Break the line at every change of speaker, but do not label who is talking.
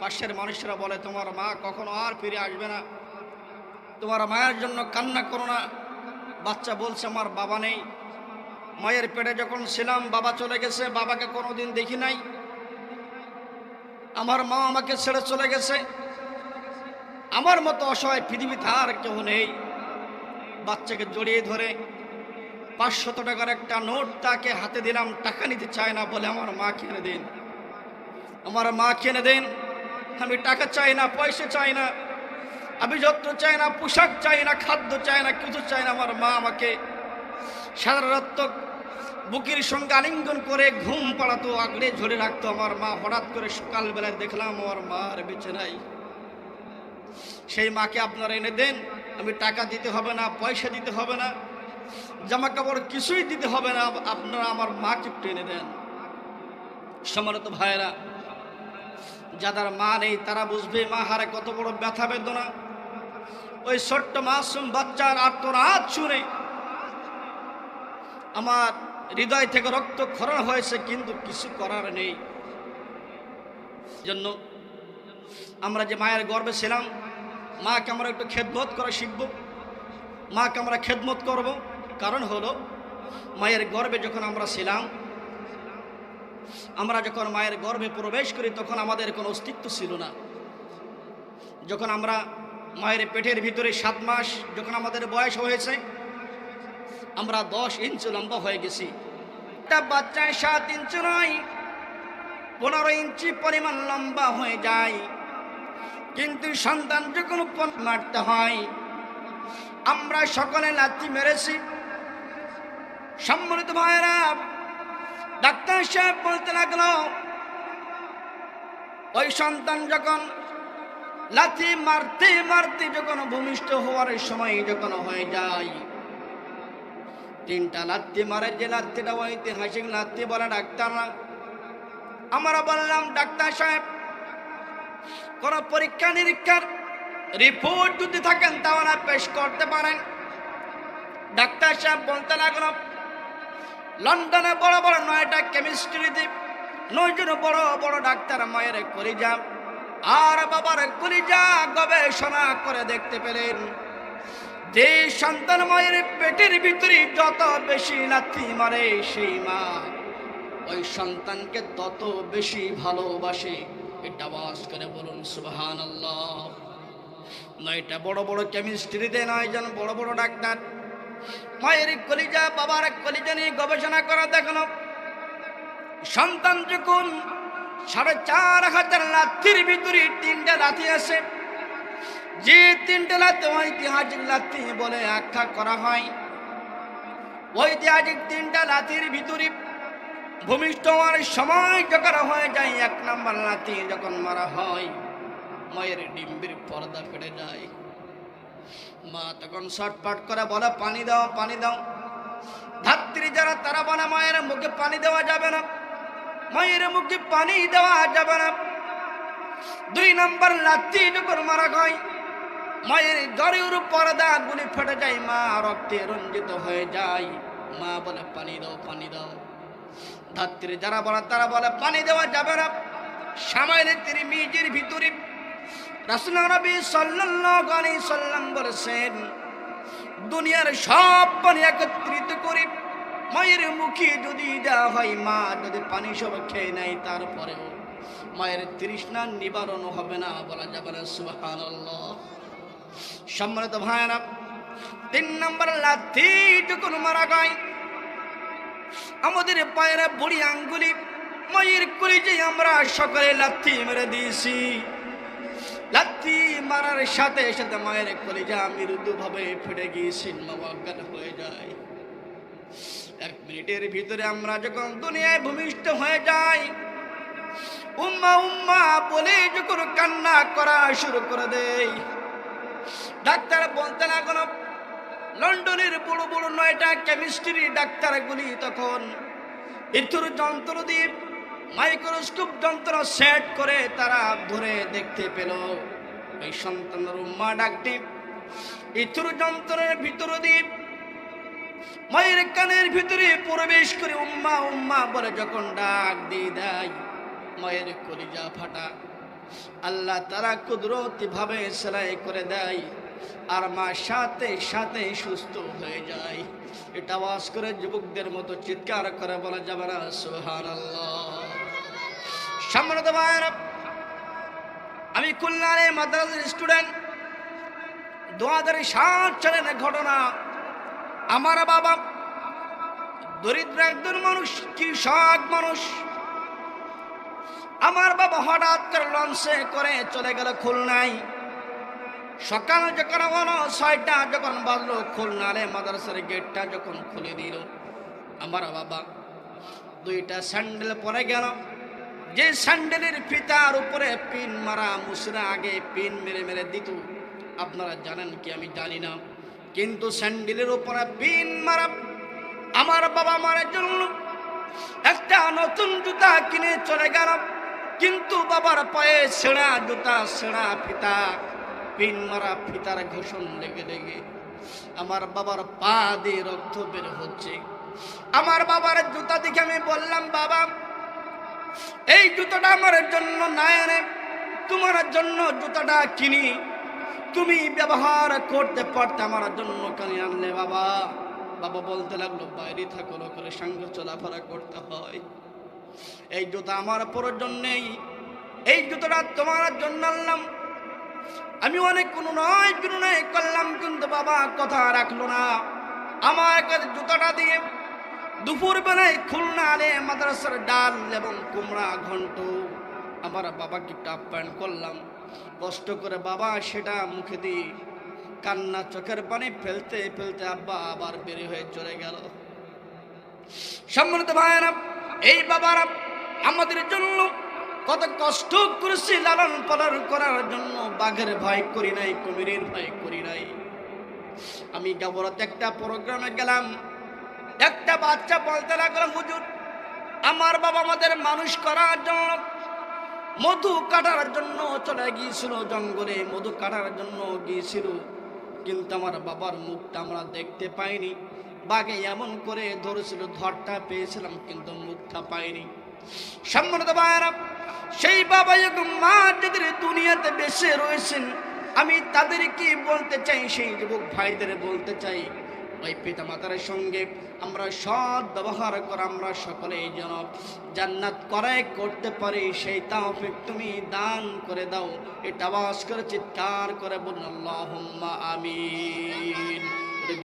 পাশের মানুষরা বলে, তোমার মা কখনো আর ফিরে আসবে না। তোমার মায়ের জন্য কান্না করো না। বাচ্চা বলছে, আমার বাবা নেই। মায়ের পেটে যখন ছিলাম, বাবা চলে গেছে। বাবাকে কোনোদিন দেখি নাই। আমার মা আমাকে ছেড়ে চলে গেছে। আমার মতো অসহায় পৃথিবীতে আর কেউ নেই। বাচ্চাকে জড়িয়ে ধরে পাঁচশত টাকার একটা নোট তাকে হাতে দিলাম। টাকা নিতে চায় না বলে, আমার মা কিনে দিন। আমার মা কিনে দেন। আমি টাকা চাই না, পয়সা চাই না আমি যত্ন চাই না, পোশাক চাই না, খাদ্য চাই না, কিছু চাই না, আমার মা আমাকে সারা রাত বুকের সঙ্গে আলিঙ্গন করে ঘুম পাড়াতো, আগড়ে ঝরে রাখতো, আমার মা হঠাৎ করে সকালবেলায় দেখলাম আমার মা আর বেঁচে নাই সেই মাকে আপনারা এনে দেন, আমি টাকা দিতে হবে না, পয়সা দিতে হবে না জামা কাপড় কিছুই দিতে হবে না, আপনারা আমার মাকে একটু এনে দেন। সমানত ভাইয়েরা যাদের মা নেই, তারা বুঝবে, মা হারে কত বড় ব্যথা বেদনা। ওই ছোট্ট মাসুম বাচ্চার আত্মরাত শুনে আমার হৃদয় থেকে রক্ত খরণ হয়েছে, কিন্তু কিছু করার নেই। জন্য আমরা যে মায়ের গর্বে ছিলাম, মাকে আমরা একটু খেদমত করা শিখব। মাকে আমরা খেদমত করব। কারণ হলো, মায়ের গর্বে যখন আমরা ছিলাম আমরা যখন মায়ের গর্ভে প্রবেশ করি, তখন আমাদের কোনো অস্তিত্ব ছিল না। যখন আমরা মায়ের পেটের ভিতরে সাত মাস যখন আমাদের বয়স হয়েছে, আমরা দশ ইঞ্চ লম্বা হয়ে গেছি। একটা বাচ্চায় সাত ইঞ্চ নয়, পনেরো ইঞ্চি পরিমাণ লম্বা হয়ে যায়। কিন্তু সন্তান যখন মারতে হয়, আমরা সকলে লাথি মেরেছি। সম্মানিত ভাইয়েরা ডাক্তার সাহেব বলতে লাগল, ওই সন্তান যখন লাথি মারতে মারতে যখন ভূমিষ্ঠ হওয়ার সময় যখন হয়ে যায়, তিনটা লাত্তি মারে, যে লাত্তিটা ঐতিহাসিক লাত্তি বলে ডাক্তাররা। আমরা বললাম, ডাক্তার সাহেব, কোন পরীক্ষা নিরীক্ষার রিপোর্ট যদি থাকেন তাহলে পেশ করতে পারেন। ডাক্তার সাহেব বলতে লাগল লন্ডনে বড় বড় নয়টা কেমিস্ট্রি দ্বীপ নয়জন বড় বড় ডাক্তার মায়ের কলিজা। আর বাবার কলিজা গবেষণা করে দেখতে পেলেন। যে সন্তান মায়ের পেটের ভিতরে যত বেশি লাথি মারে সেই মা, ওই সন্তানকে তত বেশি ভালোবাসে। এটা আওয়াজ করে বলুন সুবাহান নয়টা বড় বড় কেমিস্ট্রিতে নয়জন বড় বড় ডাক্তার। মায়ের কলিজা, বাবার কলিজা নিয়ে গবেষণা করা দেখানো। সন্তান যখন সাড়ে চার হাজার লাথির ভিতরে তিনটা লাথি আসে, যে তিনটে লাথি ঐতিহাসিক লাথি বলে আখ্যা করা হয়। ঐতিহাসিক তিনটা লাথির ভিতরে ভূমিষ্ঠ হওয়ার সময় যখন হয়ে যায়, এক নম্বর লাথি যখন মারা হয়, মায়ের ডিম্বির পর্দা ফেটে যায়। মা তখন শটপাট করে বলে, পানি দাও পানি দাও। ধাত্রী যারা, তারা বলে, মায়ের মুখে পানি দেওয়া যাবে না। মায়ের মুখে পানি দেওয়া যাবে না। দুই নম্বর লাত্তি যখন মারা হয় মায়ের জ্বরের পর্দা গুলি ফেটে যায়, মা রক্তে রঞ্জিত হয়ে যায়। মা বলে, পানি দাও পানি দাও। ধাত্রী যারা বলে, তারা বলে, পানি দেওয়া যাবে না। সামাইলে তিনি মিজির ভিতরে দুনিয়ার সব পানি একত্রিত করে, মায়ের মুখে যদি দেওয়া হয়, মা যদি পানি সব খেয়ে নেয়, তারপরেও মায়ের তৃষ্ণা নিবারণ হবে না বলা যাবে না, সুবহানাল্লাহ। সম্মানিত ভাইরা তিন নম্বর লাথি যখন মারা গায় আমাদের পায়ের বুড়ি আঙ্গুলি, মায়ের কলিজে আমরা সকলে লাথি মেরে দিয়েছি। লাথি মারার সাথে সাথে মায়ের কলিজা মৃদু ভাবে ফেটে গিয়েছি মা অজ্ঞান হয়ে যায়। এক মিনিটের ভিতরে আমরা যখন দুনিয়ায় ভূমিষ্ঠ হয়ে যাই, উম্মা উম্মা বলে যখন কান্না করা শুরু করে দেই, ডাক্তার বলতে লাগল লন্ডনের বড় বড় নয়টা কেমিস্ট্রি ডাক্তারগুলি তখন ইথুর যন্ত্র দিয়ে মাইক্রোস্কোপ যন্ত্র সেট করে তারা ধরে দেখতে পেল। এই সন্তানের উম্মা ডাকটি ইথুর যন্ত্রের ভিতর দিয়ে মায়ের কানের ভিতরে প্রবেশ করে উম্মা উম্মা বলে যখন ডাক দিয়ে দেয়, মায়ের কলিজা ফাটা। আল্লাহ তারা কুদরতি ভাবে সেলাই করে দেয় আর মা সাথে সাথে সুস্থ হয়ে যায়। এটা আওয়াজ করে যুবকদের মতো চিৎকার করে বলা যাবে না সুহান সম্মানিত ভাইয়েরা, আমি খুলনারে মাদ্রাসার স্টুডেন্ট দু হাজার সাত সালের ঘটনা, আমার বাবা দরিদ্র একজন মানুষ, কৃষক মানুষ। আমার বাবা হঠাৎ করে লঞ্চে করে চলে গেল খুলনায়। সকাল যখন হলো, ছয়টা যখন বাজলো, খুলনারে মাদ্রাসার গেটটা যখন খুলে দিল, আমার বাবা দুইটা স্যান্ডেল পরে গেল। যে স্যান্ডেলের ফিতার উপরে পিন মারা মুসরা আগে পিন মেরে মেরে দিত। আপনারা জানেন কি আমি জানি না। কিন্তু স্যান্ডেলের উপরে পিন মারা, আমার বাবা মারার জন্য একটা নতুন জুতা কিনে চলে গেল। কিন্তু বাবার পায়ে সেরা জুতা, সেরা ফিতা, পিন মারা ফিতার ঘোষণ লেগে লেগে আমার বাবার পা দিয়ে রক্ত বের হচ্ছে। আমার বাবার জুতা দেখে আমি বললাম, বাবা এই জুতোটা আমার জন্য না এনে তোমার জন্য জুতোটা কিনি। তুমি ব্যবহার করতে পারতে আমার জন্য কানি আনলে বাবা। বাবা বলতে লাগল, বাইরে থাকো, লোকের সঙ্গে চলাফেরা করতে হয়। এই জুতা আমার প্রয়োজন নেই। এই জুতোটা তোমার জন্য আনলাম। আমি অনেক কোনো নয় কোনো নয় করলাম, কিন্তু বাবা কথা রাখল না। আমার কাছে জুতোটা দিয়ে দুপুর বেলায় খুলনা আলে মাদ্রাসার ডাল এবং কুমড়া ঘন্ট। আমার বাবাকে একটু আপ্যায়ন করলাম। কষ্ট করে বাবা সেটা মুখে দিয়ে কান্না চোখের পানি ফেলতে ফেলতে আব্বা আবার বেরি হয়ে চলে গেল। সম্মানিত ভাইয়েরা, এই বাবারা আমাদের জন্য কত কষ্ট করেছি লালন পালন করার জন্য। বাঘের ভয় করি নাই, কুমিরের ভয় করি নাই। আমি গাবরাতে একটা প্রোগ্রামে গেলাম। একটা বাচ্চা বলতে লাগল, হুজুর, আমার বাবা আমাদের মানুষ করার জন্য মধু কাটার জন্য চলে গিয়েছিল জঙ্গলে, মধু কাটার জন্য গিয়েছিল। কিন্তু আমার বাবার মুখটা আমরা দেখতে পাইনি। বাঘে এমন করে ধরেছিল, ধরটা পেয়েছিলাম, কিন্তু মুখটা পাইনি। সম্মানিত ভাইয়ারা, সেই বাবা এবং মা যাদের দুনিয়াতে বেঁচে রয়েছেন, আমি তাদেরকে বলতে চাই, সেই যুবক ভাইদের বলতে চাই ওই পিতা মাতার সঙ্গে আমরা সৎ ব্যবহার করে আমরা সকলেই যেন জান্নাত করাই করতে পারি, সেই তাওফিক তুমি দান করে দাও। এটা আওয়াজ করে চিৎকার করে বলুন আল্লাহ আমিন।